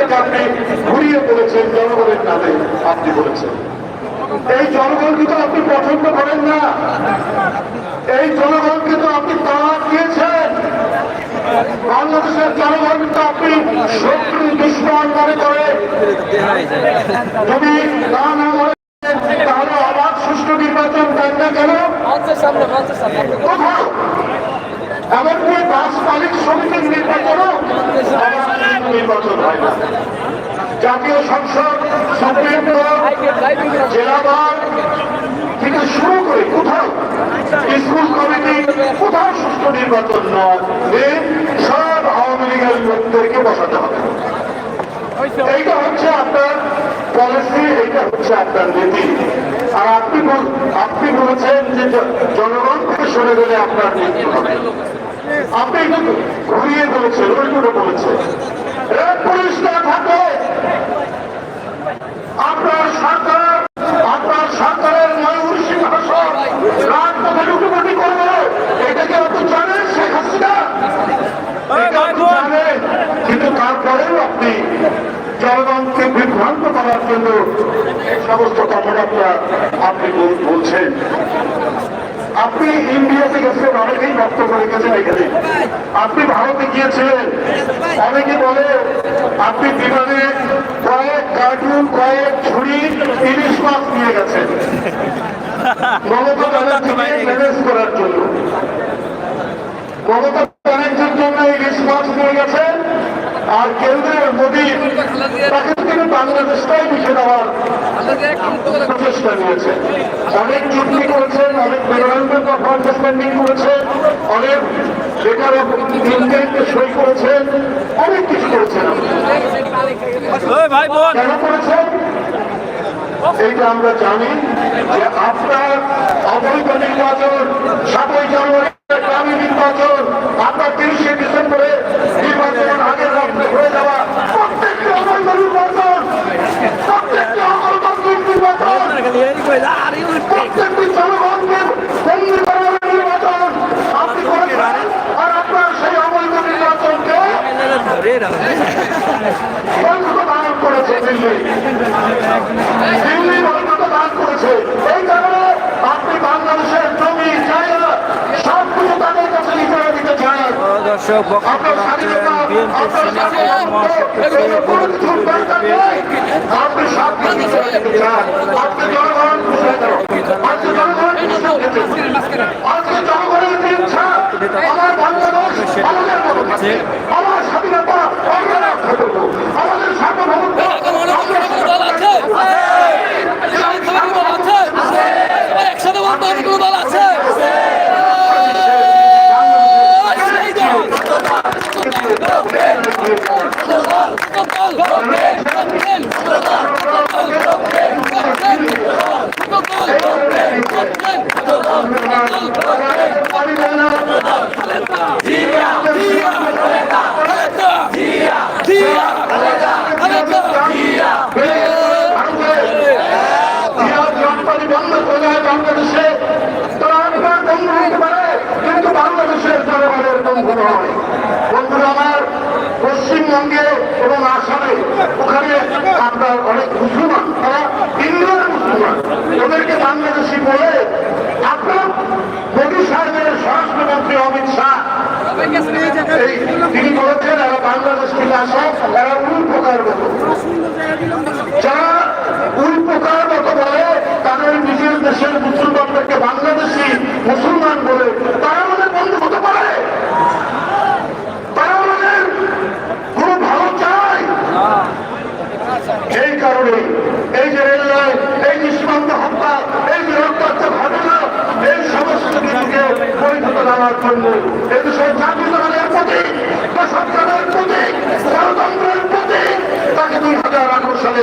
থেকে আপনি ঘুরিয়ে বলেছেন জনগণের নামে আপনি বলেছেন। এই জনগণকে তো আপনি পছন্দ করেন না। এই জনগণকে তো আপনি তালাক দিয়েছেন। বাংলাদেশের জনগণ তো আপনি শত্রু দুশ্মন মনে করে। যদি তা না তাহলে অবাধ সুষ্ঠু নির্বাচন দেন না কেন? কোথাও এমনকি বাস মালিক সমিতির নির্বাচনও নির্বাচন হয় না। জাতীয় সংসদ, সুপ্রিম কোর্ট, জেলাবার থেকে শুরু করে কোথাও স্কুল কমিটি, কোথাও সুষ্ঠু নির্বাচন নয়। সব আওয়ামী লীগের লোকদেরকে বসাতে হবে। এইটা হচ্ছে আপনার পলিসি এটা হচ্ছে আপনার নীতি। আর আপনি আপনি বলেছেন যে জনগণকে সরে গেলে আপনার নীতি হবে। আপনি কিন্তু ঘুরিয়ে বলেছেন উল্টো বলেছেন। রেড পুলিশ না থাকে আপনার সরকার আপনার সরকারের ময়ূর সিংহাসন রাজপথে লুটোপুটি করবে এটাকে আপনি জানেন শেখ হাসিনা এটা আপনি জানেন কিন্তু তারপরেও আপনি জনগণকে বিভ্রান্ত করার জন্য এই সমস্ত কথাবার্তা আপনি বলছেন। আপনি ইন্ডিয়াতে গেছেন অনেকেই বক্তব্য রেখেছেন এখানে। আপনি ভারতে গিয়েছিলেন। অনেকে বলে আপনি বিমানে কয়েক কার্টুন, কয়েক ঝুড়ি ইলিশ মাছ নিয়ে গেছেন। মমতা ব্যানার্জিকে ম্যানেজ করার জন্য। মমতা ব্যানার্জির জন্য ইলিশ মাছ নিয়ে গেছেন। আর কেন্দ্রের মোদী তাকে তিনি বাংলাদেশটাই লিখে দেওয়ার প্রচেষ্টা নিয়েছেন অনেক চুক্তি করেছেন অনেক মেমোরেন্ডাম অফ আন্ডারস্ট্যান্ডিং করেছেন অনেক অফ ইন্টেন্টে সই করেছেন অনেক কিছু করেছেন। কেন করেছেন? এইটা আমরা জানি যে আপনার অবৈধ নির্বাচন সাতই জানুয়ারি গ্রামীণ নির্বাচন আপনার তিরিশে ডিসেম্বরে নির্বাচন আগের রাত্রে হয়ে যাওয়া প্রত্যেকটি অবৈধ নির্বাচন প্রত্যেকটি অগণতান্ত্রিক নির্বাচন প্রত্যেকটি জনগণকে বন্দী করার নির্বাচন আপনি করেছেন আর আপনার সেই অবৈধ নির্বাচনকে করেছে এই দর্শক থাকবে। আমার স্বাধীনতা আমরা রক্ষা করব আমাদের সার্বভৌমত্ব আমরা দল আছে একসাথে বলতে হবে কোনো দল আছে রপ্তানি বন্ধ করে দেয় বাংলাদেশে তারা আপনার বন্ধু হতে পারে কিন্তু বাংলাদেশের জনগণের বন্ধু নয় বন্ধুরা আমার পশ্চিমবঙ্গে এবং আসামে ওখানে আপনার অনেক মুসলমান, তারা ইন্ডিয়ার মুসলমান। ওদেরকে বাংলাদেশি বলে আপনার মোদী সাহেবের স্বরাষ্ট্রমন্ত্রী অমিত শাহ। তিনি বলেছেন, এরা বাংলাদেশ থেকে আসে, এরা উল প্রকার মতো। যারা উল প্রকার মতো বলে, তাদের নিজের দেশের মুসলমানদেরকে বাংলাদেশি মুসলমান বলে, তারা আমাদের বন্ধু হতে পারে তারা আমাদের কোনো ভালো চায় এই কারণে এই যে রেল লাইন এই যে সীমান্ত হত্যা এই যে রক্তাচার ঘটনা এই সমস্ত কিছুকে বৈধতা দেওয়ার জন্য এদেশের জাতীয়তাবাদের প্রতীক দেশাত্মাদের প্রতীক গণতন্ত্রের প্রতীক তাকে দুই হাজার আঠারো সালে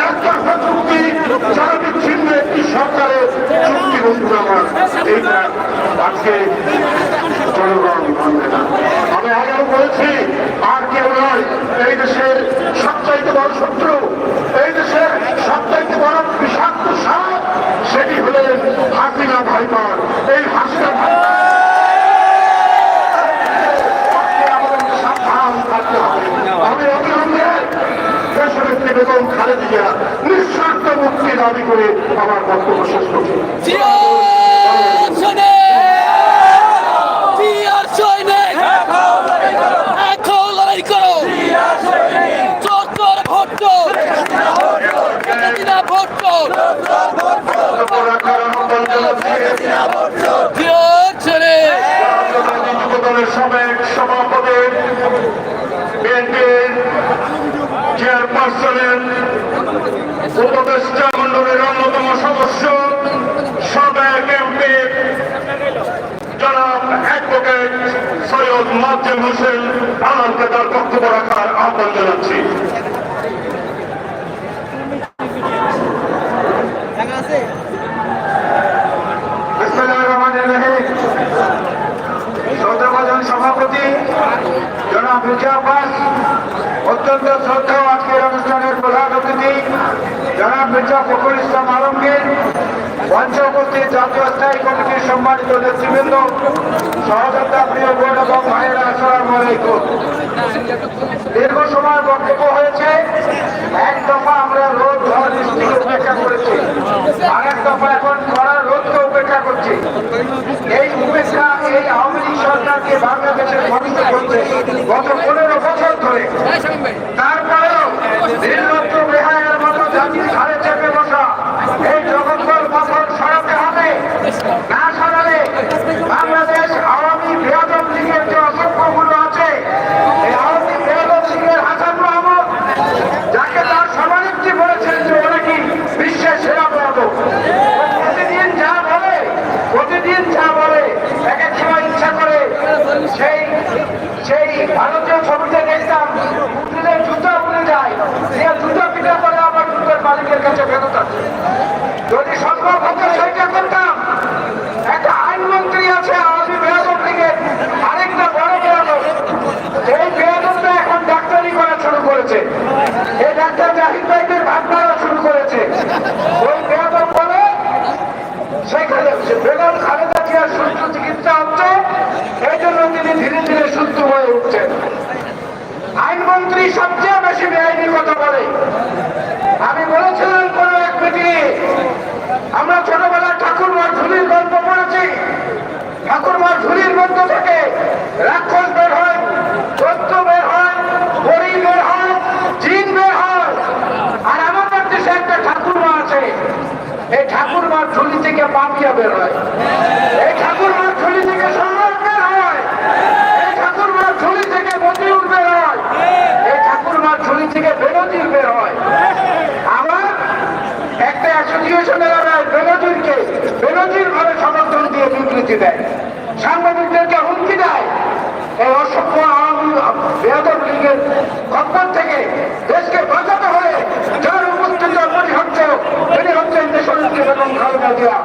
একতরফা চুক্তি সারা বিচ্ছিন্ন সরকারের চুক্তি বন্ধুরা আজকে আমি আগামী বলছি দাবি করে আমার বক্তব্য শেষ করছি। সভাপতি বিএনপির চেয়ারপারসনের উপদেষ্টা মন্ডলের অন্যতম সদস্য সাবেক এমপি জনাব অ্যাডভোকেট সৈয়দ মাজেম হোসেন আনালকে তার বক্তব্য রাখার আহ্বান জানাচ্ছি। সভাপতি, জনাব আব্বাস, অত্যন্ত শ্রদ্ধা আজকের অনুষ্ঠানের প্রধান অতিথি জনাব মির্জা ফখরুল ইসলাম আলমগীর মঞ্চ উপস্থিত জাতীয় স্থায়ী কমিটির সম্মানিত নেতৃবৃন্দ, সহযোদ্ধা প্রিয় বোর্ড এবং ভাইয়েরা, আসসালামু আলাইকুম। দীর্ঘ সময় বক্তব্য হয়েছে, এক দফা আমরা রোদ, ঝড় বৃষ্টিকে উপেক্ষা করেছি আর এক দফা এখন কড়া রোদকে উপেক্ষা করছি। এই উপেক্ষা এই আওয়ামী লীগ সরকারকে বাংলাদেশের ধ্বংস করছে। গত পনেরো বছর ধরে তারপরেও নির্লজ্জ বেহায়ের মতো জাতির ঘাড়ে চেপে বসা এই জগৎবল পাথর সরাতে হবে না সরালে বাংলাদেশ আওয়ামী বৃহত্তম লীগের যে অসংখ্যগুলো আছে এই আওয়ামী বৃহত্তম লীগের হাসান মাহমুদ যাকে তার সমানেত্রী বলেছেন যে ওরা কি বিশ্বের সেরা পদক প্রতিদিন যা বলে প্রতিদিন যা বলে এক এক সময় ইচ্ছা করে সেই সেই ভারতীয় ছবিতে দেখতাম উঠলে জুতা উড়ে যায় সে জুতা পিঠা করে আবার মালিকের কাছে ফেরত আসে যদি সম্ভব হতো সেইটা করতাম। একটা আইনমন্ত্রী আছে, আওয়ামী বেয়াদব লীগের আরেকটা বড় বেয়াদব এই বেয়াদবটা এখন ডাক্তারি করা শুরু করেছে। এই ডাক্তার জাহিদ ভাইদের ভাগ করা শুরু করেছে। ওই বেয়াদব বলে সেখানে বেগম খালেদা জিয়ার সুস্থ চিকিৎসা হচ্ছে। এই জন্য তিনি ধীরে ধীরে সুস্থ হয়ে উঠছেন। আইনমন্ত্রী সবচেয়ে বেশি বেআইনি কথা বলে আমি বলেছিলাম কোন এক মিটিংয়ে আমরা ছোটবেলায় ঠাকুরমার ঝুলির গল্প পড়েছি ঠাকুরমার ঝুলির মধ্য থেকে রাক্ষস বের হয় দত্ত বের হয় পরি বের হয় জিন বের হয় আর আমাদের দেশে একটা ঠাকুরমা আছে এই ঠাকুরমার ঝুলি থেকে পাপিয়া বের হয়। এই ঠাকুরমার ঝুলি থেকে সম্রাট বের হয়। এই ঠাকুরমার ঝুলি থেকে মতিউর বের হয়। এই ঠাকুরমার ঝুলি থেকে বেনজির বের হয়। আবার একটা অ্যাসোসিয়েশন এলাকায় বেনজিরকে, বেনজির ভাবে সমর্থন দিয়ে বিবৃতি দেয়। সাংবাদিকদেরকে হুমকি দেয়। এই অসভ্য আওয়ামী বেয়াদব লীগের খপ্পর থেকে দেশকে বাঁচাতে হলে যার উপস্থিত মনে হচ্ছে তিনি হচ্ছেন দেশনেত্রী বেগম খালেদা জিয়া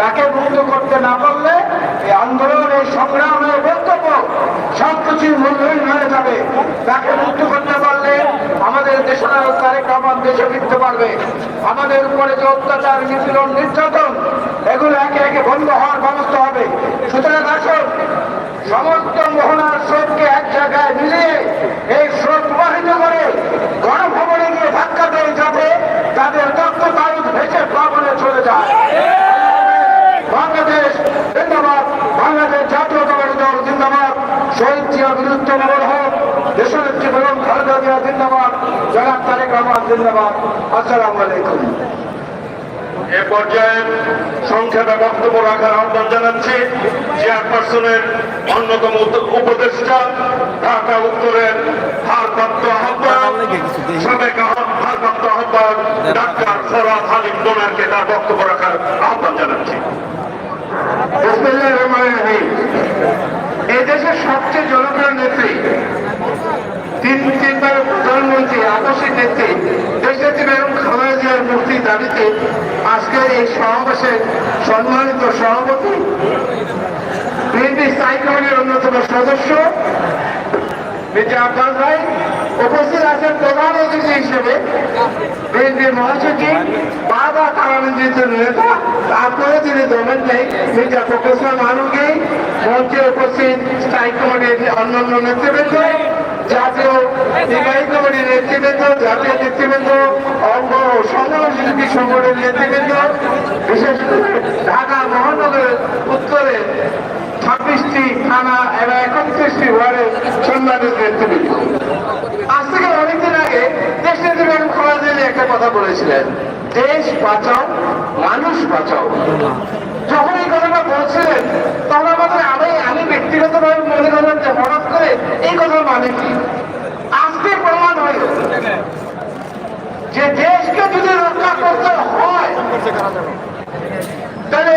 তাকে মুক্ত করতে না পারলে এই আন্দোলন এই সংগ্রাম এই বক্তব্য সব কিছুর মূল্যহীন হয়ে যাবে তাকে মুক্ত করতে পারলে আমাদের দেশনায়ক তারেক দেশে ফিরতে পারবে। আমাদের উপরে যে অত্যাচার, নিপীড়ন, নির্যাতন, এগুলো একে একে বন্ধ হওয়ার ব্যবস্থা হবে। সুতরাং আসুন, সমস্ত মোহনার স্রোতকে এক জায়গায় মিলিয়ে এই স্রোত প্রবাহিত করে গণভবনে গিয়ে ধাক্কা দেয় যাতে তাদের তথ্য তারুদ ভেসে প্লাবনে চলে যায়। বাংলাদেশ জিন্দাবাদ, বাংলাদেশ জাতীয় দল জিন্দাবাদ। শহীদ জিয়া বিরুদ্ধ নগর হোক দেশনেত্রী বেগম খালেদা জিয়া জিন্দাবাদ জনাব তারেক রহমান জিন্দাবাদ আসসালামু আলাইকুম এ পর্যায়ে সংক্ষেপে বক্তব্য রাখার আহ্বান জানাচ্ছি। চেয়ারপারসনের অন্যতম উপদেষ্টা ঢাকা উত্তরের ভারপ্রাপ্ত আহ্বায়ক সাবেক ভারপ্রাপ্ত আহ্বায়ক ডাক্তার ফরাদ হালিম ডোনারকে তার বক্তব্য রাখার আহ্বান জানাচ্ছি। এই দেশের সবচেয়ে জনপ্রিয় নেত্রী আদর্শিক নেত্রী দেশনেত্রী বেগম খালেদা জিয়ার মুক্তির দাবিতে আজকের এই সমাবেশের সম্মানিত সভাপতি, বিএনপি স্থায়ী কমিটির অন্যতম সদস্য, মির্জা আব্বাস ভাই উপস্থিত আছেন প্রধান অতিথি হিসেবে। বিএনপির মহাসচিব, বাবা কারানন্দিত নেতা, তারপরে তিনি দমেন নেই, মির্জা প্রফেসর মানুকে মঞ্চে উপস্থিত স্থায়ী কমিটির অন্যান্য নেতৃবৃন্দ জাতীয় নির্বাহী নেতৃবৃন্দ, জাতীয় নেতৃবৃন্দ নেতৃবৃন্দ ঢাকা মহানগরের উত্তরে ছাব্বিশটি থানা একত্রিশটি ওয়ার্ডের সম্মানিত নেতৃবৃন্দ। আজ থেকে অনেকদিন আগে দেশ খালেদা একটা কথা বলেছিলেন, দেশ বাঁচাও, মানুষ বাঁচাও। যখন এই কথাটা বলছিলেন, তখন আমাদের আমি আমি ব্যক্তিগতভাবে মনে করেন যে হঠাৎ করে এই কথা মানে কি? আজকে প্রমাণ হয়ে। যে দেশকে যদি রক্ষা করতে হয়, তাহলে